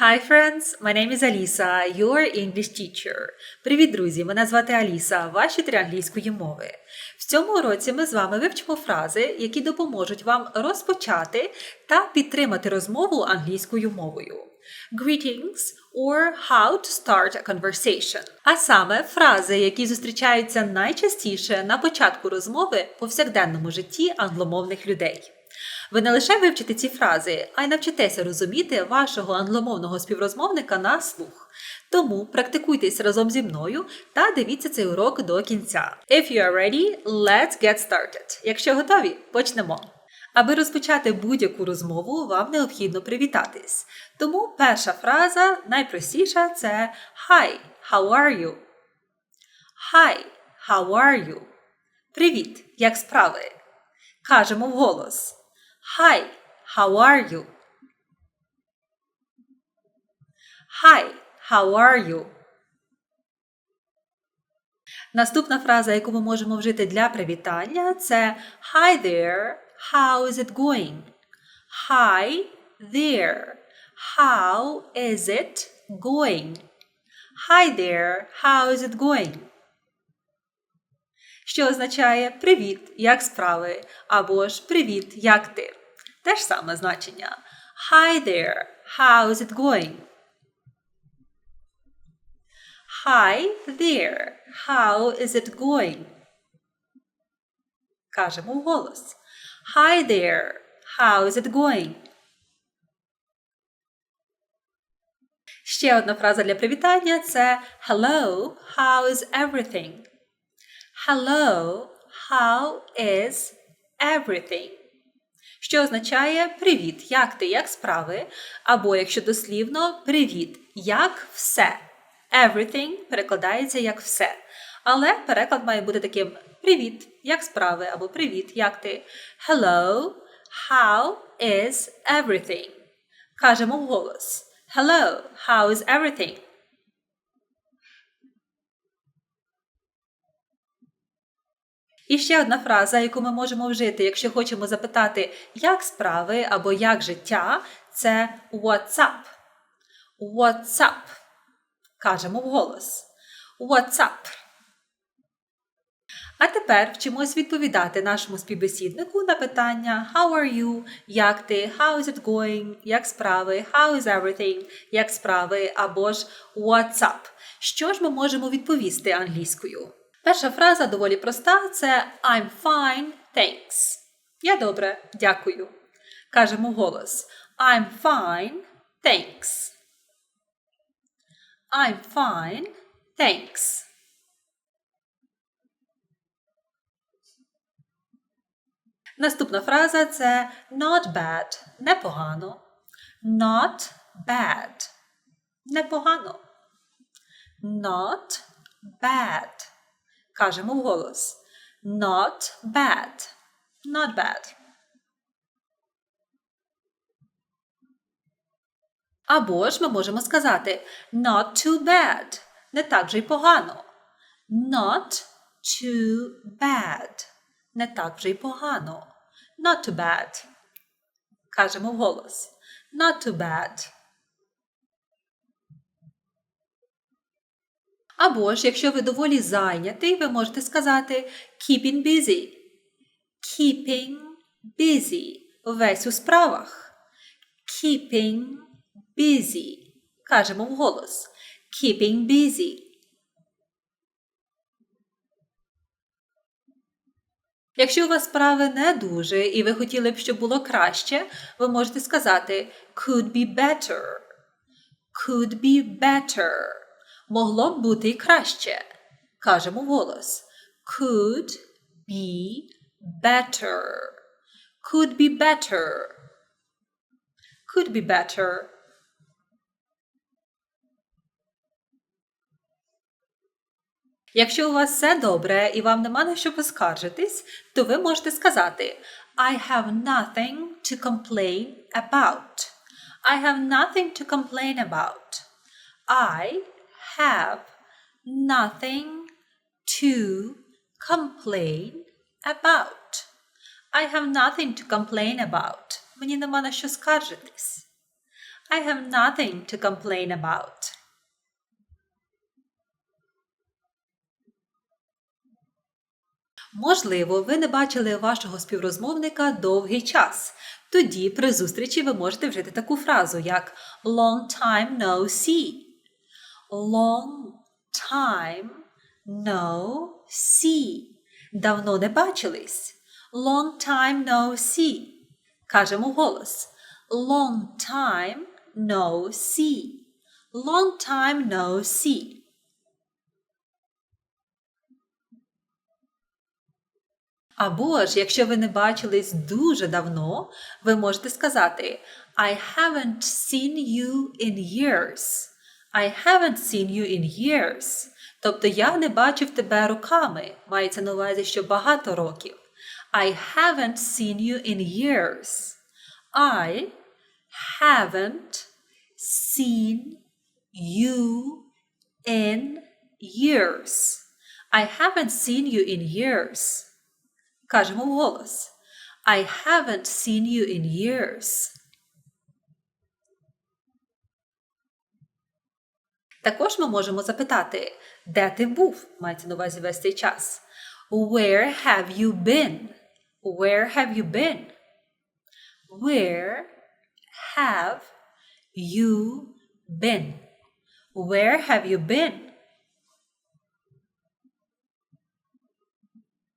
Hi friends, my name is Alisa, your English teacher. Привіт, друзі! Мене звати Аліса, ваші три англійської мови. В цьому уроці ми з вами вивчимо фрази, які допоможуть вам розпочати та підтримати розмову англійською мовою. Greetings or how to start a conversation. А саме фрази, які зустрічаються найчастіше на початку розмови в повсякденному житті англомовних людей. Ви не лише вивчите ці фрази, а й навчитеся розуміти вашого англомовного співрозмовника на слух. Тому практикуйтесь разом зі мною та дивіться цей урок до кінця. If you are ready, let's get started. Якщо готові, почнемо. Аби розпочати будь-яку розмову, вам необхідно привітатись. Тому перша фраза найпростіша це Hi, how are you? Hi, how are you? Привіт, як справи? Кажемо вголос. Hi, how are you? Hi, how are you? Наступна фраза, яку ми можемо вжити для привітання, це Hi there, how is it going? Hi there, how is it going? Hi there, how is it going? Що означає Привіт, як справи? Або ж Привіт, як ти? Те ж саме значення. Hi there, how is it going? Hi there, how is it going? Кажемо вголос. Hi there, how is it going? Ще одна фраза для привітання це Hello, how is everything? Hello, how is everything? Що означає Привіт, як ти, як справи? Або, якщо дослівно, Привіт, як все. Everything перекладається як все. Але переклад має бути таким Привіт, як справи, або Привіт, як ти. Hello, how is everything? Кажемо вголос. Hello, how is everything? І ще одна фраза, яку ми можемо вжити, якщо хочемо запитати, як справи або як життя, це What's up? What's up? Кажемо вголос. What's up? А тепер вчимось відповідати нашому співбесіднику на питання How are you? Як ти? How is it going? Як справи? How is everything? Як справи? Або ж What's up? Що ж ми можемо відповісти англійською? Перша фраза доволі проста це I'm fine, thanks. Я добре, дякую. Кажемо голос. I'm fine, thanks. I'm fine, thanks. Наступна фраза це not bad. Непогано. Not bad. Непогано. Not bad. Кажемо вголос. Not bad. Not bad. Або ж ми можемо сказати not too bad. Не так вже й погано. Not too bad. Не так вже й погано. Not too bad. Кажемо вголос. Not too bad. Або ж, якщо ви доволі зайнятий, ви можете сказати keeping busy. Keeping busy. Весь у справах. Keeping busy. Кажемо вголос. Keeping busy. Якщо у вас справи не дуже і ви хотіли б, щоб було краще, ви можете сказати could be better. Could be better. Могло б бути і краще. Кажемо голос. Could be better. Could be better. Could be better. Якщо у вас все добре і вам нема на що поскаржитись, то ви можете сказати I have nothing to complain about. I have nothing to complain about. I have nothing to complain about. I have nothing to complain about. Мені нема на що скаржитись. I have nothing to complain about. Можливо, ви не бачили вашого співрозмовника довгий час. Тоді при зустрічі ви можете вжити таку фразу, як long time no see. Long time no see. Давно не бачились. Long time no see. Кажемо голос. Long time no see. Long time no see. Або ж, якщо ви не бачились дуже давно, ви можете сказати I haven't seen you in years. I haven't seen you in years. Тобто я не бачив тебе роками. Мається на увазі, що багато років. I haven't seen you in years. I haven't seen you in years. I haven't seen you in years. Кажемо вголос. I haven't seen you in years. Також ми можемо запитати, де ти був? Мається на увазі весь цей час. Where have you been? Where have you been? Where have you been? Where have you been?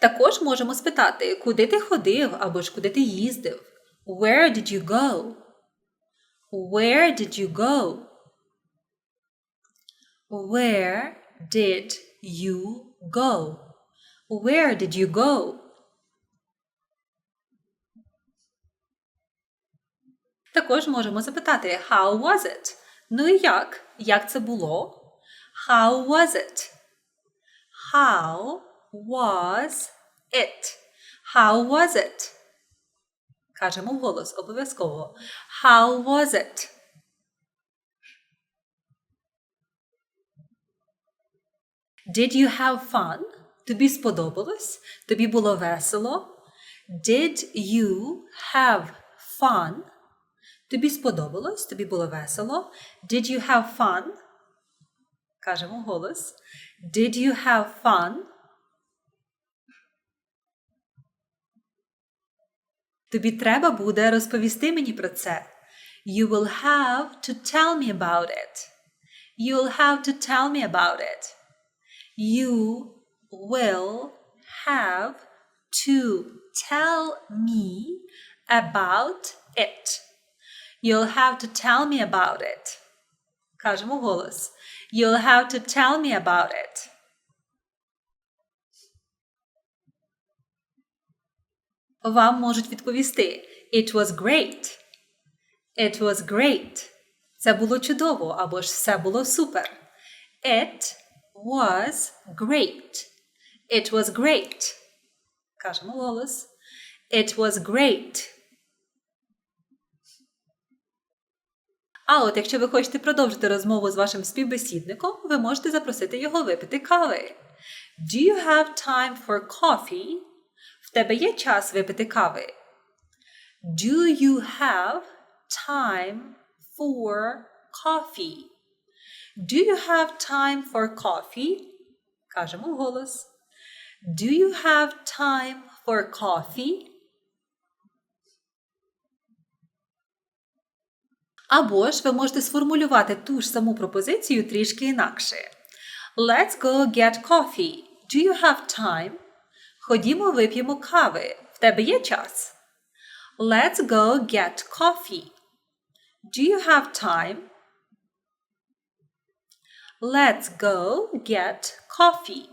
Також можемо спитати, куди ти ходив або ж куди ти їздив. Where did you go? Where did you go? Where did you go? Where did you go? Також можемо запитати How was it? Ну і як? Як це було? How was it? How was it? How was it? Кажемо вголос обов'язково. How was it? Did you have fun? Тобі сподобалось? Тобі було весело? Did you have fun? Тобі сподобалось? Тобі було весело? Did you have fun? Кажемо голос. Did you have fun? Тобі треба буде розповісти мені про це. You will have to tell me about it. You'll have to tell me about it. You will have to tell me about it. You'll have to tell me about it. Кажемо голос. You'll have to tell me about it. Вам можуть відповісти It was great. It was great. Це було чудово або ж все було супер. It was great. It was great. Кажемо голос. It was great. А от якщо ви хочете продовжити розмову з вашим співбесідником, ви можете запросити його випити кави. Do you have time for coffee? В тебе є час випити кави? Do you have time for coffee? Do you have time for coffee? Кажемо вголос. Do you have time for coffee? Або ж ви можете сформулювати ту ж саму пропозицію трішки інакше. Let's go get coffee. Do you have time? Ходімо вип'ємо кави. В тебе є час? Let's go get coffee. Do you have time? Let's go get coffee.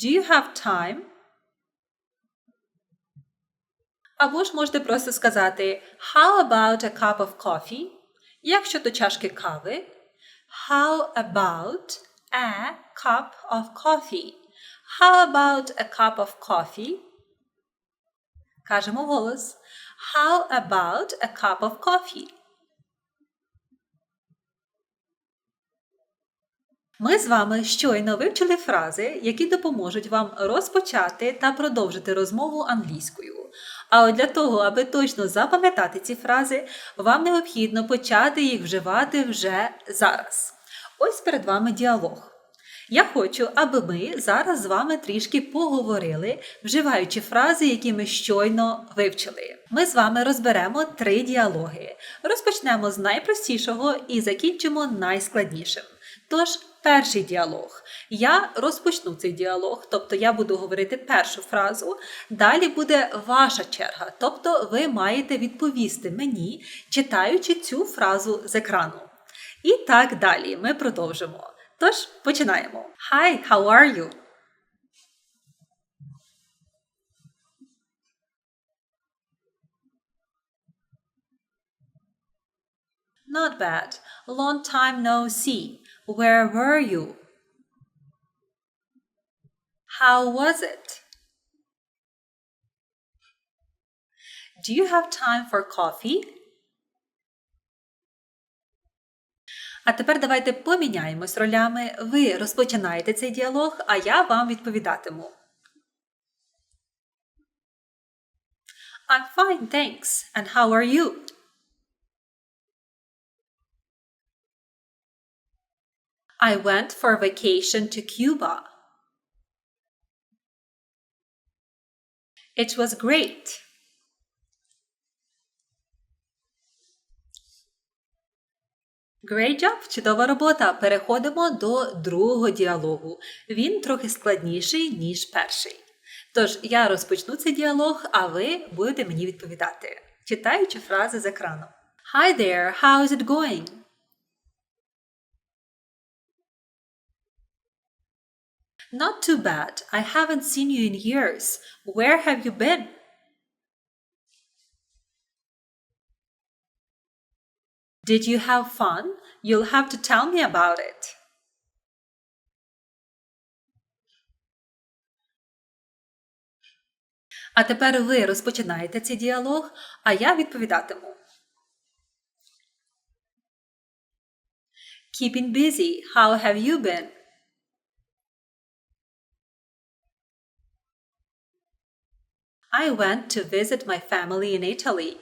Do you have time? Або ж можете просто сказати How about a cup of coffee? Як щодо чашки кави? How about a cup of coffee? How about a cup of coffee? Кажемо голос. How about a cup of coffee? Ми з вами щойно вивчили фрази, які допоможуть вам розпочати та продовжити розмову англійською. А от для того, аби точно запам'ятати ці фрази, вам необхідно почати їх вживати вже зараз. Ось перед вами діалог. Я хочу, аби ми зараз з вами трішки поговорили, вживаючи фрази, які ми щойно вивчили. Ми з вами розберемо три діалоги. Розпочнемо з найпростішого і закінчимо найскладнішим. Тож, перший діалог. Я розпочну цей діалог, тобто я буду говорити першу фразу. Далі буде ваша черга, тобто ви маєте відповісти мені, читаючи цю фразу з екрану. І так далі. Ми продовжимо. Тож починаємо. Hi, how are you? Not bad. Long time no see. Where were you? How was it? Do you have time for coffee? А тепер давайте поміняємось ролями. Ви розпочинаєте цей діалог, а я вам відповідатиму. I'm fine, thanks. And how are you? I went for vacation to Cuba. It was great. Great job! Чудова робота! Переходимо до другого діалогу. Він трохи складніший, ніж перший. Тож я розпочну цей діалог, а ви будете мені відповідати, читаючи фрази з екрану. Hi there, how is it going? Not too bad. I haven't seen you in years. Where have you been? Did you have fun? You'll have to tell me about it. А тепер ви розпочинаєте цей діалог, а я відповідатиму. Keeping busy. How have you been? I went to visit my family in Italy.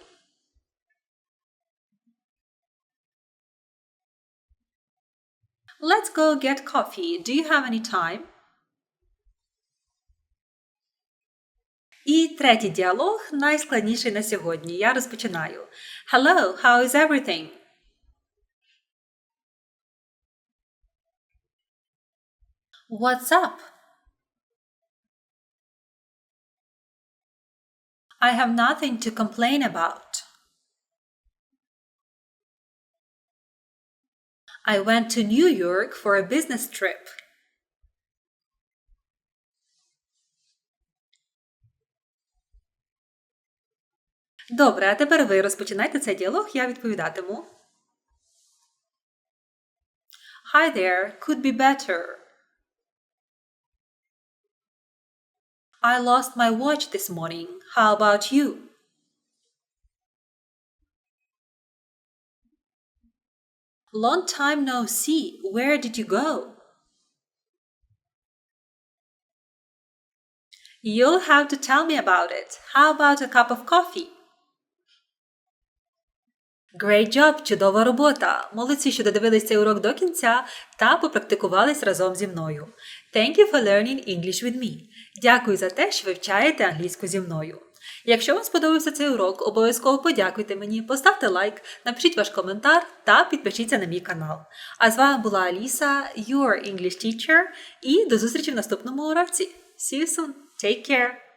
Let's go get coffee. Do you have any time? І третій діалог найскладніший на сьогодні. Я розпочинаю. Hello, how is everything? What's up? I have nothing to complain about. I went to New York for a business trip. Добре, а тепер ви розпочинайте цей діалог, я відповідатиму. Hi there, could be better. I lost my watch this morning. How about you? Long time no see. Where did you go? You'll have to tell me about it. How about a cup of coffee? Great job! Чудова робота! Молодці, що додивились цей урок до кінця та попрактикувались разом зі мною. Thank you for learning English with me. Дякую за те, що вивчаєте англійську зі мною. Якщо вам сподобався цей урок, обов'язково подякуйте мені, поставте лайк, напишіть ваш коментар та підпишіться на мій канал. А з вами була Аліса, your English teacher, і до зустрічі в наступному уроці. See you soon! Take care!